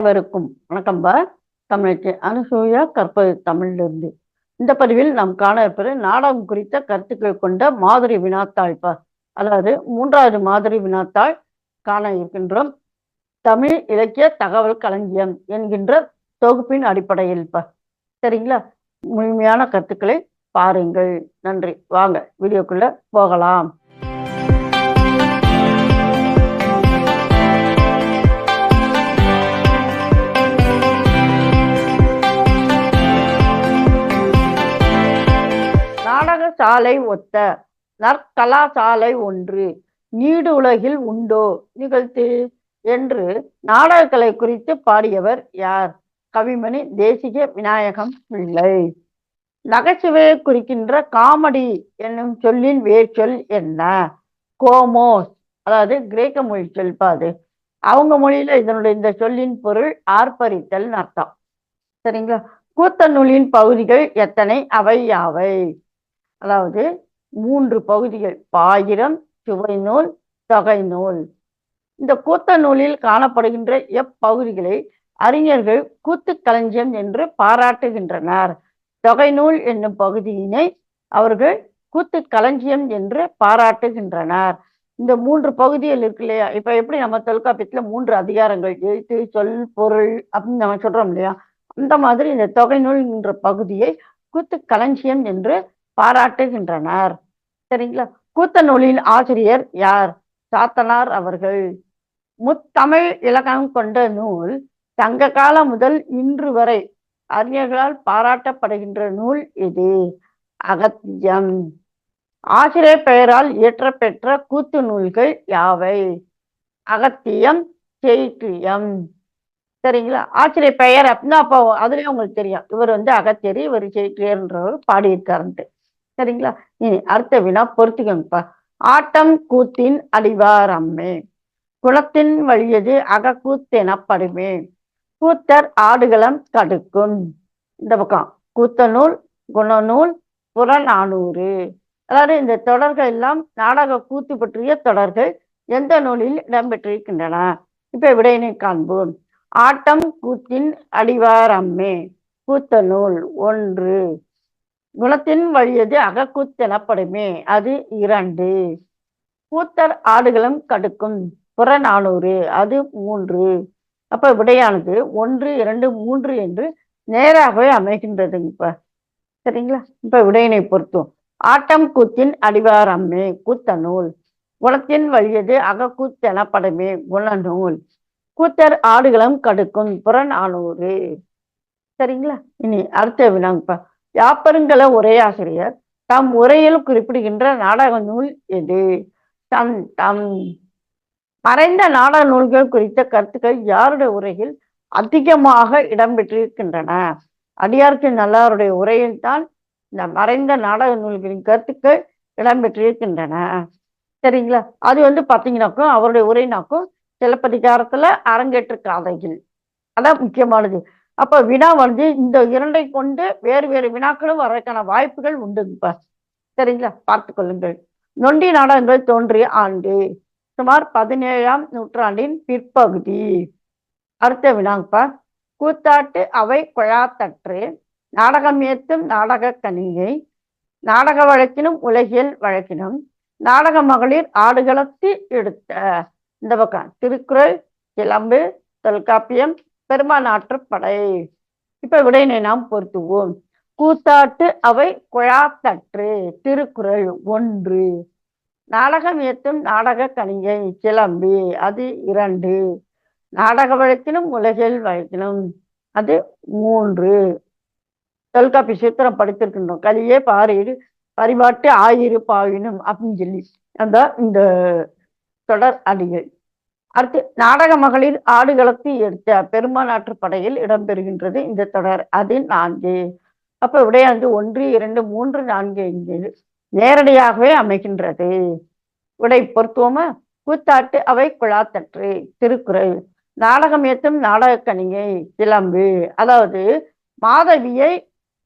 அனைவருக்கும் வணக்கம்பா தமிழ்ச்சி அனுசூயா கற்பது தமிழிலிருந்து. இந்த பதிவில் நாம் காண இருப்பது நாடகம் குறித்த கருத்துக்கள் கொண்ட மாதிரி வினாத்தாள்ப்பா அதாவது மூன்றாவது மாதிரி வினாத்தாள் காண இருக்கின்றோம். தமிழ் இலக்கிய தகவல் களஞ்சியம் என்கின்ற தொகுப்பின் அடிப்படையில்ப்பா சரிங்களா? முழுமையான கருத்துக்களை பாருங்கள். நன்றி. வாங்க வீடியோக்குள்ள போகலாம். சாலை ஒத்த நற்கலாசாலை ஒன்று நீடு உலகில் உண்டோ? நிகழ்த்து. என்று நாடகக்கலை குறித்து பாடியவர் யார்? கவிமணி தேசிக விநாயகம் பிள்ளை நகைச்சுவையை குறிக்கின்ற காமெடி என்னும் சொல்லின் வேர்ச்சொல் என்ன? கோமோஸ் அதாவது கிரேக்க மொழி சொல் அது. அவங்க மொழியில இதனுடைய இந்த சொல்லின் பொருள் ஆர்ப்பரித்தல் அர்த்தம். சரிங்களா? கூத்த நூலின் பகுதிகள் எத்தனை? அவை யாவை? அதாவது மூன்று பகுதிகள் பாயிரம் சுவை நூல் தொகை நூல். இந்த கூத்த நூலில் காணப்படுகின்ற எப்பகுதிகளை அறிஞர்கள் கூத்து களஞ்சியம் என்று பாராட்டுகின்றனர். தொகை நூல் என்னும் பகுதியினை அவர்கள் கூத்து களஞ்சியம் என்று பாராட்டுகின்றனர். இந்த மூன்று பகுதிகள் இருக்கு இல்லையா? இப்ப எப்படி நம்ம தொல்காப்பியத்துல மூன்று அதிகாரங்கள் எழுத்து சொல் பொருள் அப்படின்னு நம்ம சொல்றோம் இல்லையா? அந்த மாதிரி இந்த தொகை நூல் என்ற பகுதியை கூத்து களஞ்சியம் என்று பாராட்டுகின்றனர். சரிங்களா? கூத்த நூலின் ஆசிரியர் யார்? சாத்தனார் அவர்கள். முத்தமிழ் இலக்கணம் கொண்ட நூல் சங்க காலம் முதல் இன்று வரை அறிஞர்களால் பாராட்டப்படுகின்ற நூல் இது. அகத்தியம். ஆசிரியர் பெயரால் இயற்றப்பெற்ற கூத்து நூல்கள் யாவை? அகத்தியம் செய்கியம் சரிங்களா? ஆசிரியர் பெயர் அப்படின்னா அப்போ அதுலயே உங்களுக்கு தெரியும். இவர் வந்து அகத்தியர் இவர் செய்கியர்ன்றவர் பாடியிருக்காருன்ட்டு. சரிங்களா? இனி அடுத்த வினா பொறுத்துக்கோங்கப்பா ஆட்டம் கூத்தின் அடிவார் அம்மே. குளத்தின் வழியது அகக்கூத்தெனப்படுமே. கூத்தர் ஆடுகளம் கடுக்கும் இந்த பக்கம். கூத்த நூல் குணநூல் புறநானூறு. அதாவது இந்த தொடர்கள் எல்லாம் நாடக கூத்து பற்றிய தொடர்கள் எந்த நூலில் இடம்பெற்றிருக்கின்றன? இப்ப விடையினை காண்போம். ஆட்டம் கூத்தின் அடிவார் கூத்தநூல் கூத்த நூல் ஒன்று. குளத்தின் வழியது அகக்கூத்தெனப்படுமே அது இரண்டு. கூத்தர் ஆடுகளும் கடுக்கும். புறநானூறு. அது மூன்று. அப்ப விடையானது ஒன்று இரண்டு மூன்று என்று நேராகவே அமைகின்றதுங்க இப்ப சரிங்களா? இப்ப விடையினை பொறுத்தும் ஆட்டம் கூத்தின் அடிவாரம்மே கூத்த நூல். குளத்தின் வழியது அகக்கூத்தெனப்படுமே குணநூல் கூத்தர் ஆடுகளும் கடுக்கும். புறநானூறு. சரிங்களா? இனி அடுத்த வினாங்கப்பா. யாப்பருங்கல உரையாசிரியர் தம் உரையில் குறிப்பிடுகின்ற நாடக நூல் எது? தம் தம். மறைந்த நாடக நூல்கள் குறித்த கருத்துக்கள் யாருடைய உரையில் அதிகமாக இடம்பெற்றிருக்கின்றன அடியார்க்கு நல்லாருடைய உரையில் தான் இந்த மறைந்த நாடக நூல்களின் கருத்துக்கள் இடம்பெற்றிருக்கின்றன சரிங்களா? அது வந்து பார்த்தீங்கன்னாக்கும் அவருடைய உரைனாக்கும் சிலப்பதிகாரத்துல அரங்கேற்று காதைகள். அதான் முக்கியமானது. அப்ப வினா வந்து இந்த இரண்டை கொண்டு வேறு வேறு வினாக்களும் வர்றதுக்கான வாய்ப்புகள் உண்டுங்கப்பா சரிங்களா? பார்த்து கொள்ளுங்கள். நொண்டி நாடகங்கள் தோன்றிய ஆண்டு சுமார் பதினேழாம் நூற்றாண்டின் பிற்பகுதி. அடுத்த வினாங்கப்பா. கூத்தாட்டு அவை குழாத்தற்று நாடகம் ஏத்தும் நாடக கணிகை நாடக வழக்கினும் உலகியல் வழக்கினும் நாடக மகளிர் ஆடுகளத்து எடுத்த இந்த பக்கம் திருக்குறள் கிளம்பு தொல்காப்பியம் பெருமானாற்று படை இப்ப விடையினை நாம் பொருத்துவோம். கூத்தாட்டு அவை குழாத்தற்று திருக்குறள் ஒன்று. நாடகம் ஏற்றும் நாடக கணிகை கிளம்பி அது இரண்டு. நாடக வழக்கிலும் உலகில் வழக்கிலும் அது மூன்று. தொல்காப்பி சூத்திரம் படித்திருக்கின்றோம். கலியே பாரிடு பரிபாட்டு ஆயிரு பாயினும் அப்படின்னு சொல்லி. அந்த இந்த தொடர் அடிகள். அடுத்து நாடக மகளிர் ஆடுகளத்து எடுத்த பெருமாநாட்டு படையில் இடம்பெறுகின்றது இந்த தொடர். அது நான்கு. அப்ப விடையாண்டு ஒன்று இரண்டு மூன்று நான்கு ஐந்து நேரடியாகவே அமைகின்றது. விடை பொருத்துவோமா? கூத்தாட்டு அவை குழாத்தற்று திருக்குறள். நாடகம் ஏத்தும் நாடக கணிகை கிளம்பு அதாவது மாதவியை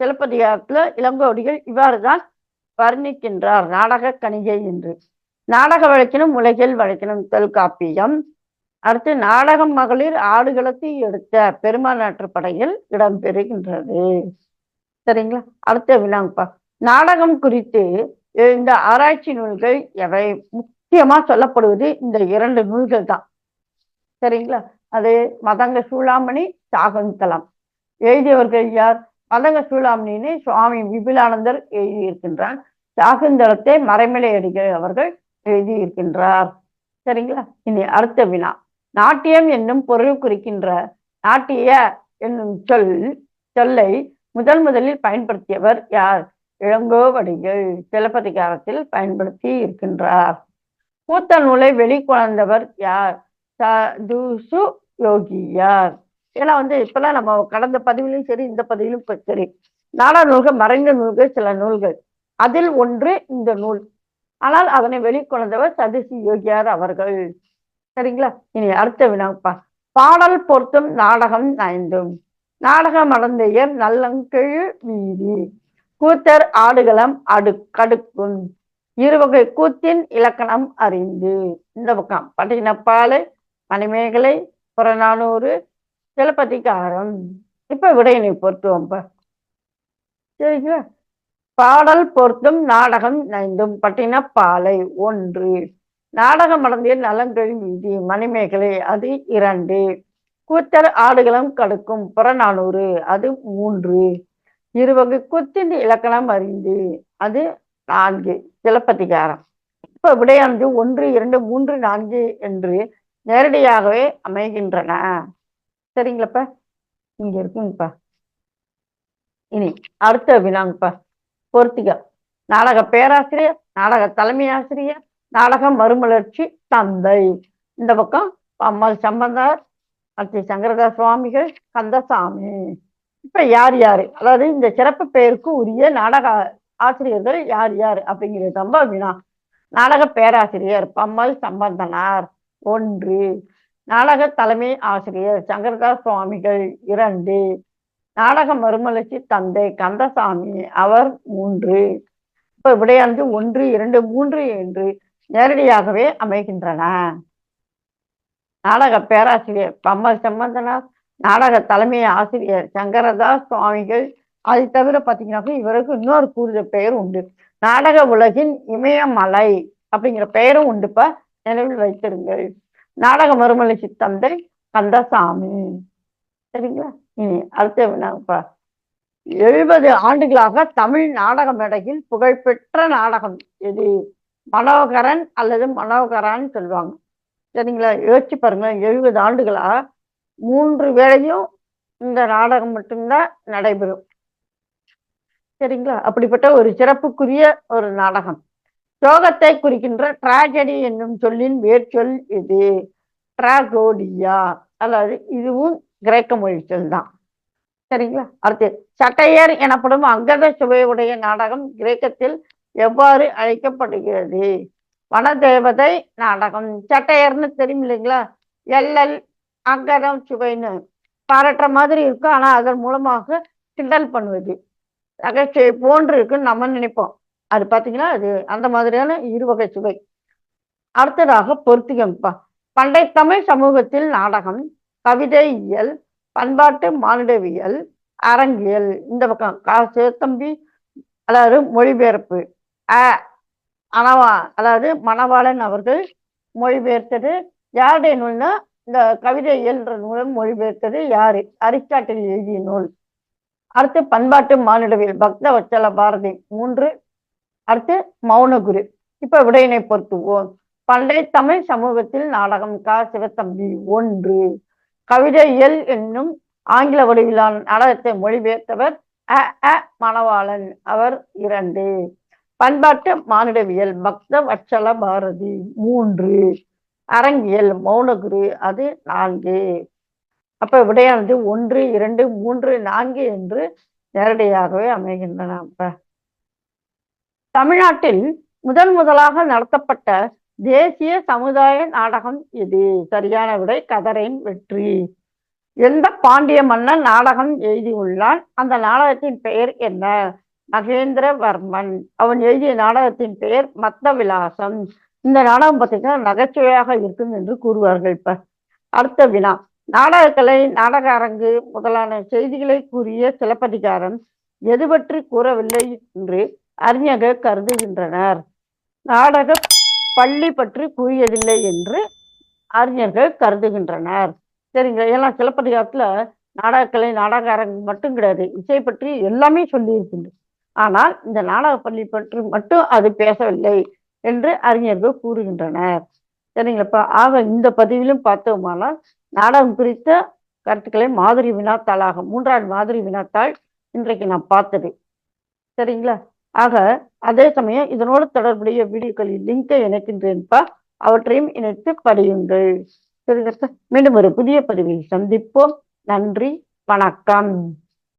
சிலப்பதிகாரத்துல இளங்கோடிகள் இவ்வாறுதான் வர்ணிக்கின்றார் நாடக கணிகை என்று. நாடக வழக்கினும் உலகில் வழக்கினும் தொல்காப்பியம் அடுத்து நாடகம் மகளிர் ஆடுகளத்தை எடுத்த பெருமாநாட்டு படையில் இடம்பெறுகின்றது சரிங்களா? அடுத்த வினாங்கப்பா. நாடகம் குறித்து இந்த ஆராய்ச்சி நூல்கள் எவை? முக்கியமா சொல்லப்படுவது இந்த இரண்டு நூல்கள் தான். சரிங்களா? அது மதங்க சூளாமணி சாகுந்தலம் எழுதியவர்கள் யார்? மதங்க சூளாமணின்னு சுவாமி விபுலானந்தர் எழுதியிருக்கின்றார். சாகுந்தலத்தை மறைமலை அடிகள் அவர்கள் எழுதியிருக்கின்றார். சரிங்களா? இனி அடுத்த வினா. நாட்டியம் என்னும் பொருள் குறிக்கின்ற நாட்டிய என்னும் சொல் சொல்லை முதல் முதலில் பயன்படுத்தியவர் யார்? இளங்கோவடிகள் சிலப்பதிகாரத்தில் பயன்படுத்தி இருக்கின்றார். கூத்த நூலை வெளிக்கொணர்ந்தவர் யார்? சதுசு யோகியார். ஏன்னா வந்து இப்பெல்லாம் நம்ம கடந்த பதிவிலும் சரி இந்த பதிவிலும் சரி நாடா நூல்கள் மறைந்த நூல்கள் சில நூல்கள். அதில் ஒன்று இந்த நூல். ஆனால் அதனை வெளிக்கொணர்ந்தவர் சதுசி யோகியார் அவர்கள். சரிங்களா? இனி அடுத்த வினாப்பா. பாடல் பொருத்தும் நாடகம் நயந்தும் நாடகம் அடந்தையர் நல்லங்கெழு வீதி. கூத்தர் ஆடுகளம் அடு கடுக்கும். இருவகை கூத்தின் இலக்கணம் அறிந்து. இந்த பக்கம். பட்டினப்பாலை மணிமேகலை புறநானூறு சிலப்பதிகாரம். இப்ப விடையினை பொருத்துவோம் சரிங்களா? பாடல் பொருத்தும் நாடகம் நைந்தும் பட்டினப்பாலை ஒன்று. நாடகம் அடந்திய நலங்கள் மீதி மணிமேகலை அது இரண்டு. கூத்தர் ஆடுகளும் கடுக்கும் புறநானூறு அது மூன்று. இருவகு குத்தின் இலக்கணம் அறிந்து அது நான்கு. சிலப்பதிகாரம் இப்ப விடையானது ஒன்று இரண்டு மூன்று நான்கு என்று நேரடியாகவே அமைகின்றன. சரிங்களப்ப? இங்க இருக்குங்கப்பா. இனி அடுத்த வினாங்கப்பா. பொருத்திக நாடக பேராசிரியர் நாடக தலைமை ஆசிரியர் நாடக மறுமலர்ச்சி தந்தை. இந்த பக்கம் அம்மல் சம்பந்தார் அடுத்து சங்கரதாஸ் சுவாமிகள் கந்தசாமி. இப்ப யார் யாரு? அதாவது இந்த சிறப்பு பெயருக்கு உரிய நாடக ஆசிரியர்கள் யார் யார் அப்படிங்கிறது ரொம்ப வினா. நாடக பேராசிரியர் பம்மல் சம்பந்தனார். ஒன்று. நாடக தலைமை ஆசிரியர் சங்கரதாஸ் சுவாமிகள். இரண்டு. நாடக மறுமலர்ச்சி தந்தை கந்தசாமி அவர் மூன்று. இப்ப விடையானது ஒன்று இரண்டு மூன்று என்று நேரடியாகவே அமைகின்றன. நாடக பேராசிரியர் பம்மல் சம்பந்தனார் நாடக தலைமை ஆசிரியர் சங்கரதாஸ் சுவாமிகள். அதை தவிர பார்த்தீங்கன்னாக்கா இவருக்கு இன்னொரு கூடுதல் பெயர் உண்டு. நாடக உலகின் இமயமலை அப்படிங்கிற பெயரும் உண்டுப்ப. நினைவில் வைத்திருங்கள். நாடக மறுமலர்ச்சி தந்தை கந்தசாமி. சரிங்களா இனி அடுத்த எழுபது ஆண்டுகளாக தமிழ் நாடக மேடையில் புகழ்பெற்ற நாடகம் எது? மனோகரன் அல்லது மனோகரான்னு சொல்லுவாங்க. சரிங்களா? யோசிச்சு பாருங்க எழுபது ஆண்டுகளா மூன்று வேளையும் இந்த நாடகம் மட்டும்தான் நடைபெறும். சரிங்களா? அப்படிப்பட்ட ஒரு சிறப்புக்குரிய ஒரு நாடகம். சோகத்தை குறிக்கின்ற டிராஜடி என்னும் சொல்லின் வேர்ச்சொல் இது டிராகோடியா அதாவது இதுவும் கிரேக்க மொழி சொல் தான். சரிங்களா? அடுத்து சட்டையர் எனப்படும் அங்கத சுவையுடைய நாடகம் கிரேக்கத்தில் எவ்வாறு அழைக்கப்படுகிறது? வனதேவதை நாடகம். சட்டையர்னு தெரியும் இல்லைங்களா? எல்லல் அங்கதம் சுவைன்னு பாராட்டுற மாதிரி இருக்கும் ஆனா அதன் மூலமாக கிண்டல் பண்ணுவது. நகைச்சுவை போன்று இருக்குன்னு நம்ம நினைப்போம். அது பார்த்தீங்கன்னா அது அந்த மாதிரியான இருவகை சுவை. அடுத்ததாக பொருத்திகம்பா பண்டை தமிழ் சமூகத்தில் நாடகம். கவிதை இயல் பண்பாட்டு மானிடவியல் அரங்கியல் இந்த பக்கம் கா சிவத்தம்பி அதாவது மொழிபெயர்ப்பு. அ அனவா அதாவது மணவாளன் அவர்கள் மொழிபெயர்த்தது. யாருடைய நூல்னா இந்த கவிதை இயல்ன்ற நூலும் மொழிபெயர்த்தது யாரு? அரிஸ்டாட்டில் எழுதிய நூல். அடுத்து பண்பாட்டு மானிடவியல் பக்த வச்சல பாரதி. மூன்று. அடுத்து மௌனகுரு. இப்ப விடையினை பொருத்துவோம் பண்டைய தமிழ் சமூகத்தில் நாடகம் கா சிவத்தம்பி ஒன்று. கவிதை என்னும் ஆங்கில வடிவிலான நாடகத்தை மொழிபெயர்த்தவர் அ அ மணவாளன். அவர் இரண்டு. பண்பாட்டு மானிடவியல் பக்த வட்சல பாரதி மூன்று. அரங்கியல் மௌனகுரு அது நான்கு. அப்ப விடையானது ஒன்று இரண்டு மூன்று நான்கு என்று நேரடியாகவே அமைகின்றன. அப்ப தமிழ்நாட்டில் முதன் முதலாக நடத்தப்பட்ட தேசிய சமுதாய நாடகம் இது சரியான விடை கதரின் வெற்றி. எந்த பாண்டிய மன்னன் நாடகம் எழுதியுள்ளான்? அந்த நாடகத்தின் பெயர் என்ன? மகேந்திரவர்மன். அவன் எழுதிய நாடகத்தின் பெயர் மத்த விலாசம் இந்த நாடகம் பார்த்தீங்கன்னா நகைச்சுவையாக இருக்கும் என்று கூறுவார்கள். இப்ப அடுத்த வினா. நாடகக்கலை நாடக அரங்கு முதலான செய்திகளை கூறிய சிலப்பதிகாரம் எது பற்றி கூறவில்லை என்று அறிஞர்கள் கருதுகின்றனர். நாடக பள்ளி பற்றி கூறியதில்லை என்று அறிஞர்கள் கருதுகின்றனர். சரிங்களா? ஏன்னா சிலப்பதிகாரத்துல நாடகக்கலை நாடக அரங்கு மட்டும் கிடையாது. இசை பற்றி எல்லாமே சொல்லியிருக்கின்றது. ஆனால் இந்த நாடக பள்ளி பற்றி மட்டும் அது பேசவில்லை என்று அறிஞர்கள் கூறுகின்றனர். சரிங்களாப்பா ஆக இந்த பதிவிலும் பார்த்தோமானால் நாடகம் குறித்த கருத்துக்களை மாதிரி வினாத்தாளாக மூன்றாவது மாதிரி வினாத்தாள் இன்றைக்கு நான் பார்த்தது. சரிங்களா? ஆக அதே சமயம் இதனோடு தொடர்புடைய வீடியோக்களின் லிங்கை இணைக்கின்றேன்ப்பா அவற்றையும் இணைத்து படியுங்கள். சரிங்க மீண்டும் ஒரு புதிய பதிவில் சந்திப்போம். நன்றி வணக்கம்.